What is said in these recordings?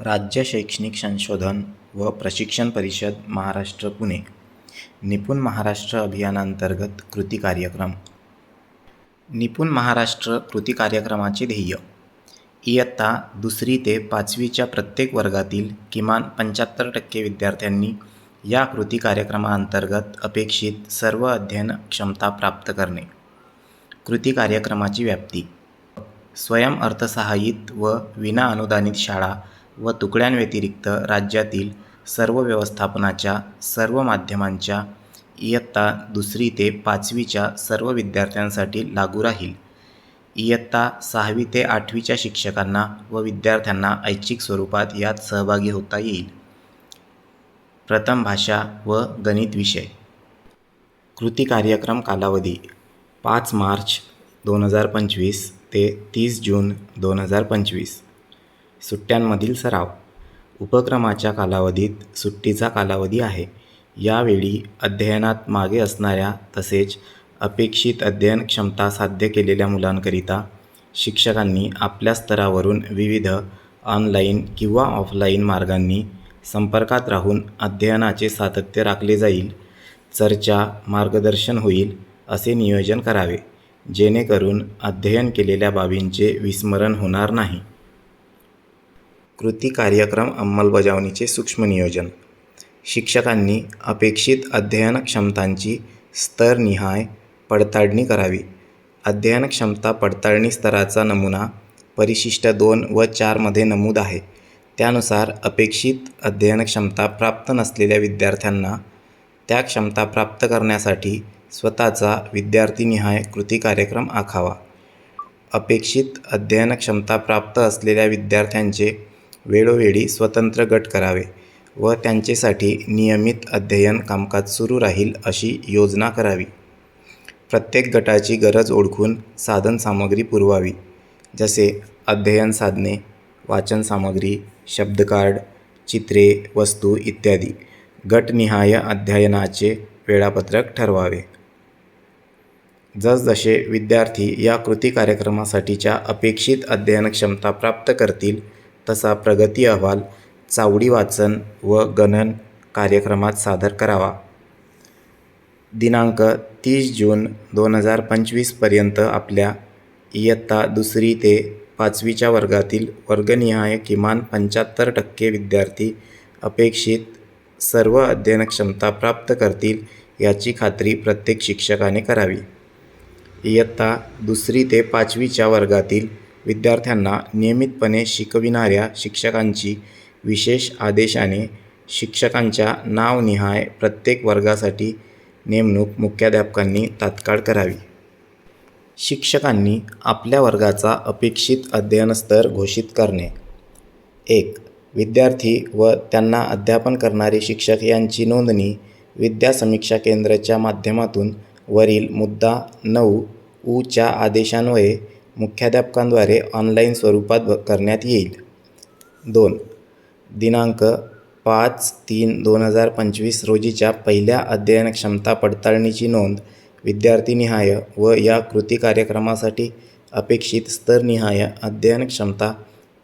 राज्य शैक्षणिक संशोधन व प्रशिक्षण परिषद महाराष्ट्र पुणे. निपुण महाराष्ट्र अभियानांतर्गत कृती कार्यक्रम. निपुण महाराष्ट्र कृती कार्यक्रमाचे ध्येय. इयत्ता दुसरी ते पाचवीच्या प्रत्येक वर्गातील किमान पंच्याहत्तर टक्के विद्यार्थ्यांनी या कृती कार्यक्रमाअंतर्गत अपेक्षित सर्व अध्ययन क्षमता प्राप्त करणे. कृती कार्यक्रमाची व्याप्ती. स्वयं अर्थसहाय्यित व विनाअनुदानित शाळा व तुकड्यांव्यतिरिक्त राज्यातील सर्व व्यवस्थापनाच्या सर्व माध्यमांच्या इयत्ता दुसरी ते पाचवीच्या सर्व विद्यार्थ्यांसाठी लागू राहील. इयत्ता सहावी ते आठवीच्या शिक्षकांना व विद्यार्थ्यांना ऐच्छिक स्वरूपात यात सहभागी होता येईल. प्रथम भाषा व गणित विषय. कृती कार्यक्रम कालावधी. पाच मार्च दोन हजार पंचवीस ते तीस जून दोन हजार पंचवीस. सुट्ट्यांमधील सराव. उपक्रमाच्या कालावधीत सुट्टीचा कालावधी आहे. यावेळी अध्ययनात मागे असणाऱ्या तसेच अपेक्षित अध्ययन क्षमता साध्य केलेल्या मुलांकरिता शिक्षकांनी आपल्या स्तरावरून विविध ऑनलाईन किंवा ऑफलाईन मार्गांनी संपर्कात राहून अध्ययनाचे सातत्य राखले जाईल चर्चा मार्गदर्शन होईल असे नियोजन करावे जेणेकरून अध्ययन केलेल्या बाबींचे विस्मरण होणार नाही. कृती कार्यक्रम अंमलबजावणीचे सूक्ष्म नियोजन. शिक्षकांनी अपेक्षित अध्ययन क्षमतांची स्तरनिहाय पडताळणी करावी. अध्ययन क्षमता पडताळणी स्तराचा नमुना परिशिष्ट दोन व चारमध्ये नमूद आहे. त्यानुसार अपेक्षित अध्ययन क्षमता प्राप्त नसलेल्या विद्यार्थ्यांना त्या क्षमता प्राप्त करण्यासाठी स्वतःचा विद्यार्थीनिहाय कृती कार्यक्रम आखावा. अपेक्षित अध्ययन क्षमता प्राप्त असलेल्या विद्यार्थ्यांचे वेळोवेळी स्वतंत्र गट करावे व त्यांचेसाठी नियमित अध्ययन कामकाज सुरू राहील अशी योजना करावी. प्रत्येक गटाची गरज ओळखून साधनसामग्री पुरवावी जसे अध्ययन साधने वाचन सामग्री शब्दकार्ड चित्रे वस्तू इत्यादी. गटनिहाय अध्ययनाचे वेळापत्रक ठरवावे. जसजसे विद्यार्थी या कृती कार्यक्रमासाठीच्या अपेक्षित अध्ययन क्षमता प्राप्त करतील तसा प्रगती अहवाल चावडी वाचन व गणन कार्यक्रमात सादर करावा. दिनांक तीस जून दोन हजार पंचवीसपर्यंत आपल्या इयत्ता दुसरी ते पाचवीच्या वर्गातील वर्गनिहाय किमान पंच्याहत्तर टक्के विद्यार्थी अपेक्षित सर्व अध्ययन क्षमता प्राप्त करतील याची खात्री प्रत्येक शिक्षकाने करावी. इयत्ता दुसरी ते पाचवीच्या वर्गातील विद्यार्थ्यांना नियमितपणे शिकविणाऱ्या शिक्षकांची विशेष आदेशाने शिक्षकांच्या नावनिहाय प्रत्येक वर्गासाठी नेमणूक मुख्याध्यापकांनी तात्काळ करावी. शिक्षकांनी आपल्या वर्गाचा अपेक्षित अध्ययनस्तर घोषित करणे. एक विद्यार्थी व त्यांना अध्यापन करणारे शिक्षक यांची नोंदणी विद्या समीक्षा केंद्राच्या माध्यमातून वरील मुद्दा नऊ ऊच्या आदेशान्वये मुख्याध्यापकांद्वारे ऑनलाईन स्वरूपात करण्यात येईल. दोन दिनांक पाच तीन दोन हजार पंचवीस रोजीच्या पहिल्या अध्ययन क्षमता पडताळणीची नोंद विद्यार्थीनिहाय व या कृती कार्यक्रमासाठी अपेक्षित स्तरनिहाय अध्ययन क्षमता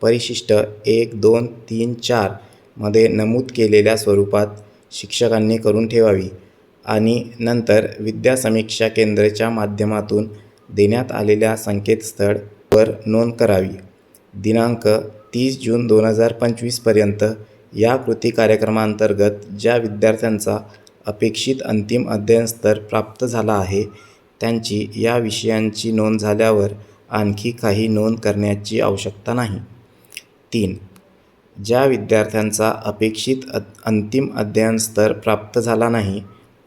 परिशिष्ट एक दोन तीन चारमध्ये नमूद केलेल्या स्वरूपात शिक्षकांनी करून ठेवावी आणि नंतर विद्या समीक्षा केंद्राच्या माध्यमातून देण्यात आलेल्या संकेतस्थळ वर नोंद करावी. दिनांक तीस जून दोन हजार पंचवीसपर्यंत या कृती कार्यक्रमांतर्गत ज्या विद्यार्थ्यांचा अपेक्षित अंतिम अध्ययन स्तर प्राप्त झाला आहे त्यांची या विषयांची नोंद झाल्यावर आणखी काही नोंद करण्याची आवश्यकता नाही. तीन ज्या विद्यार्थ्यांचा अपेक्षित अ अंतिम अध्ययन स्तर प्राप्त झाला नाही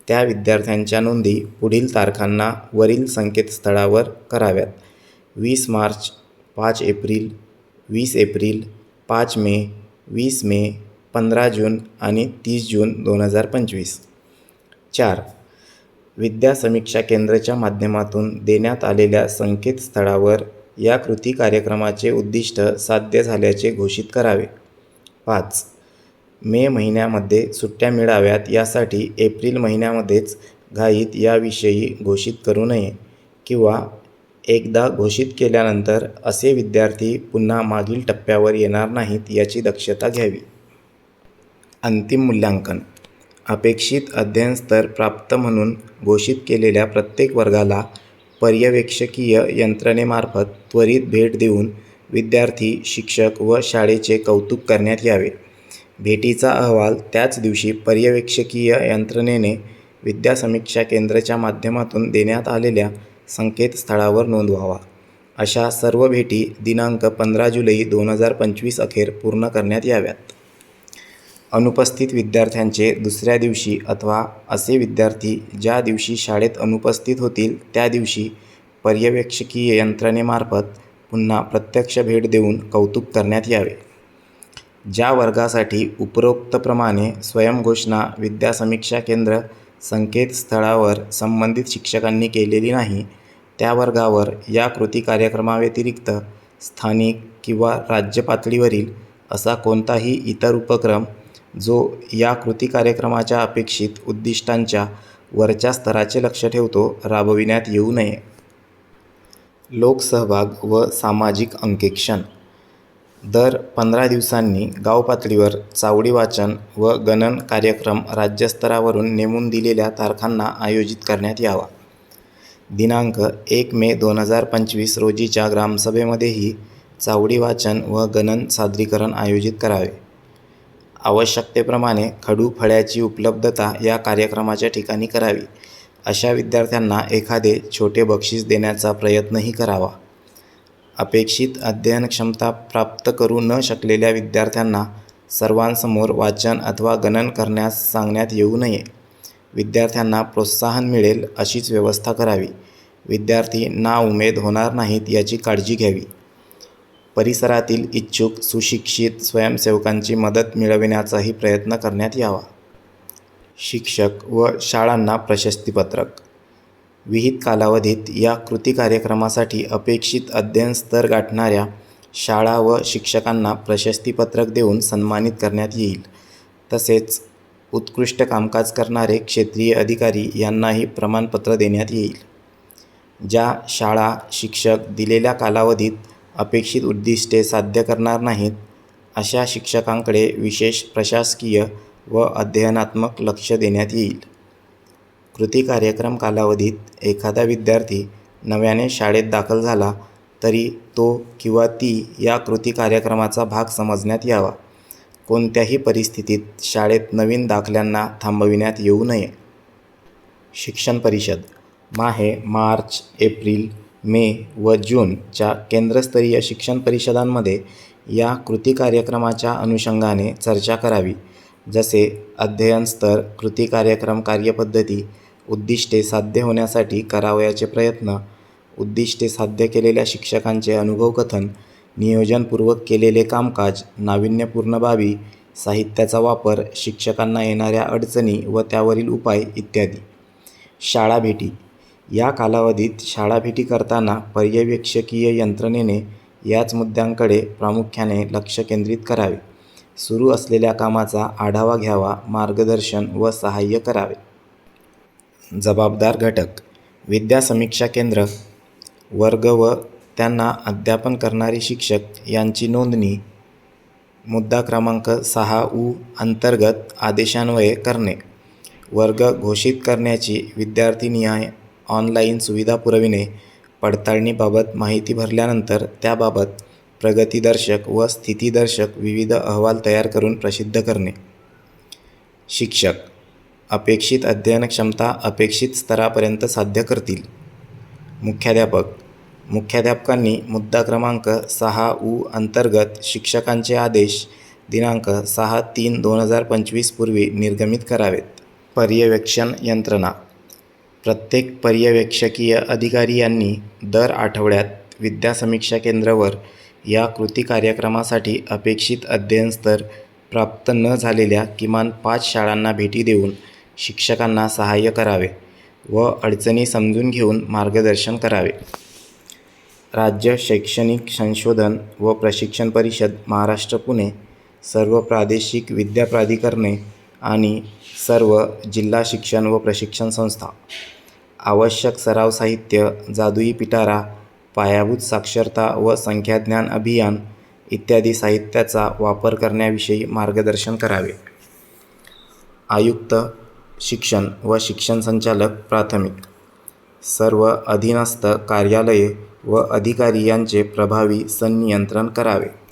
त्या विद्यार्थ्यांच्या नोंदी पुढील तारखांना वरील संकेतस्थळावर कराव्यात. वीस मार्च पाच एप्रिल वीस एप्रिल पाच मे वीस मे पंधरा जून आणि तीस जून दोन हजार पंचवीस. चार. विद्या समीक्षा केंद्राच्या माध्यमातून देण्यात आलेल्या संकेतस्थळावर या कृती कार्यक्रमाचे उद्दिष्ट साध्य झाल्याचे घोषित करावे. पाच. मे महिन्यामध्ये सुट्ट्या मिळाव्यात यासाठी एप्रिल महिन्यामध्येच घाईत याविषयी घोषित करू नये किंवा एकदा घोषित केल्यानंतर असे विद्यार्थी पुन्हा मागील टप्प्यावर येणार नाहीत याची दक्षता घ्यावी. अंतिम मूल्यांकन अपेक्षित अध्ययन स्तर प्राप्त म्हणून घोषित केलेल्या प्रत्येक वर्गाला पर्यवेक्षकीय यंत्रणेमार्फत त्वरित भेट देऊन विद्यार्थी, शिक्षक व शाळेचे कौतुक करण्यात यावे. भेटीचा अहवाल त्याच दिवशी पर्यवेक्षकीय यंत्रणेने विद्यासमीक्षा केंद्रच्या माध्यमातून देण्यात आलेल्या संकेतस्थळावर नोंदवावा. अशा सर्व भेटी दिनांक पंधरा जुलै दोन हजार पंचवीस अखेर पूर्ण करण्यात याव्यात. अनुपस्थित विद्यार्थ्यांचे दुसऱ्या दिवशी अथवा असे विद्यार्थी ज्या दिवशी शाळेत अनुपस्थित होतील त्या दिवशी पर्यवेक्षकीय यंत्रणेमार्फत पुन्हा प्रत्यक्ष भेट देऊन कौतुक करण्यात यावे. ज्या वर्गासाठी उपरोक्तप्रमाणे स्वयंघोषणा विद्यासमीक्षा केंद्र संकेतस्थळावर संबंधित शिक्षकांनी केलेली नाही त्या वर्गावर या कृती कार्यक्रमाव्यतिरिक्त स्थानिक किंवा राज्य पातळीवरील असा कोणताही इतर उपक्रम जो या कृती कार्यक्रमाच्या अपेक्षित उद्दिष्टांच्या वरच्या स्तराचे लक्ष ठेवतो राबविण्यात येऊ नये. लोकसहभाग व सामाजिक अंकेक्षण दर पंधरा दिवसांनी गावपातळीवर चावडी वाचन व गणन कार्यक्रम राज्यस्तरावरून नेमून दिलेल्या तारखांना आयोजित करण्यात यावा. दिनांक एक मे दोन हजार पंचवीस रोजीच्या ग्रामसभेमध्येही चावडी वाचन व गणन सादरीकरण आयोजित करावे. आवश्यकतेप्रमाणे खडू फळ्याची उपलब्धता या कार्यक्रमाच्या ठिकाणी करावी. अशा विद्यार्थ्यांना एखादे छोटे बक्षीस देण्याचा प्रयत्नही करावा. अपेक्षित अध्ययनक्षमता प्राप्त करू न शकलेल्या विद्यार्थ्यांना सर्वांसमोर वाचन अथवा गणन करण्यास सांगण्यात येऊ नये. विद्यार्थ्यांना प्रोत्साहन मिळेल अशीच व्यवस्था करावी. विद्यार्थी नाउमेद होणार नाहीत याची काळजी घ्यावी. परिसरातील इच्छुक सुशिक्षित स्वयंसेवकांची मदत मिळविण्याचाही प्रयत्न करण्यात यावा. शिक्षक व शाळांना प्रशस्तीपत्रक विहित कालावधीत या कृती कार्यक्रमासाठी अपेक्षित अध्ययन स्तर गाठणाऱ्या शाळा व शिक्षकांना प्रशस्तीपत्रक देऊन सन्मानित करण्यात येईल. तसेच उत्कृष्ट कामकाज करणारे क्षेत्रीय अधिकारी यांनाही प्रमाणपत्र देण्यात येईल. ज्या शाळा, शिक्षक दिलेल्या कालावधीत अपेक्षित उद्दिष्टे साध्य करणार नाहीत अशा शिक्षकांकडे विशेष प्रशासकीय व अध्ययनात्मक लक्ष देण्यात येईल. कृती कार्यक्रम कालावधीत एखादा विद्यार्थी नव्याने शाळेत दाखल झाला तरी तो किंवा ती या कृती कार्यक्रमाचा भाग समजण्यात यावा. कोणत्याही परिस्थितीत शाळेत नवीन दाखल्यांना थांबविण्यात येऊ नये. शिक्षण परिषद माहे, मार्च, एप्रिल, मे व जूनच्या केंद्रस्तरीय शिक्षण परिषदांमध्ये या कृती कार्यक्रमाच्या अनुषंगाने चर्चा करावी. जसे अध्ययन स्तर, कृती कार्यक्रम कार्यपद्धती, उद्दिष्टे साध्य होण्यासाठी करावयाचे प्रयत्न, उद्दिष्टे साध्य केलेल्या शिक्षकांचे अनुभवकथन, नियोजनपूर्वक केलेले कामकाज, नाविन्यपूर्ण बाबी, साहित्याचा वापर, शिक्षकांना येणाऱ्या अडचणी व त्यावरील उपाय इत्यादी. शाळा भेटी या कालावधीत शाळा भेटी करताना पर्यवेक्षकीय यंत्रणेने याच मुद्द्यांकडे प्रामुख्याने लक्ष केंद्रित करावे. सुरू असलेल्या कामाचा आढावा घ्यावा, मार्गदर्शन व सहाय्य करावे. जबाबदार घटक विद्या समीक्षा केंद्र, वर्ग व त्यांना अध्यापन करणारे शिक्षक यांची नोंदणी मुद्दा क्रमांक सहा उ अंतर्गत आदेशान्वये करणे. वर्ग घोषित करण्याची विद्यार्थीनिहाय ऑनलाईन सुविधा पुरविणे. पडताळणीबाबत माहिती भरल्यानंतर त्याबाबत प्रगतीदर्शक व स्थितीदर्शक विविध अहवाल तयार करून प्रसिद्ध करणे. शिक्षक अपेक्षित अध्ययनक्षमता अपेक्षित स्तरापर्यंत साध्य करतील. मुख्याध्यापक मुख्याध्यापकांनी मुद्दा क्रमांक सहा उ अंतर्गत शिक्षकांचे आदेश दिनांक सहा तीन दोन हजार पंचवीस पूर्वी निर्गमित करावेत. पर्यवेक्षण यंत्रणा प्रत्येक पर्यवेक्षकीय अधिकारी यांनी दर आठवड्यात विद्यासमीक्षा केंद्रावर या कृती कार्यक्रमासाठी अपेक्षित अध्ययन स्तर प्राप्त न झालेल्या किमान पाच शाळांना भेटी देऊन शिक्षकांना सहाय्य करावे व अडचणी समजून घेऊन मार्गदर्शन करावे. राज्य शैक्षणिक संशोधन व प्रशिक्षण परिषद महाराष्ट्र पुणे, सर्व प्रादेशिक विद्या प्राधिकरणे आणि सर्व जिल्हा शिक्षण व प्रशिक्षण संस्था. आवश्यक सराव साहित्य जादुई पिटारा पायाभूत साक्षरता व संख्याज्ञान अभियान इत्यादी साहित्याचा वापर करण्याविषयी मार्गदर्शन करावे आयुक्त शिक्षण व शिक्षण संचालक प्राथमिक. सर्व अधीनस्थ कार्यालये व अधिकारी यांचे प्रभावी संनियंत्रण करावे.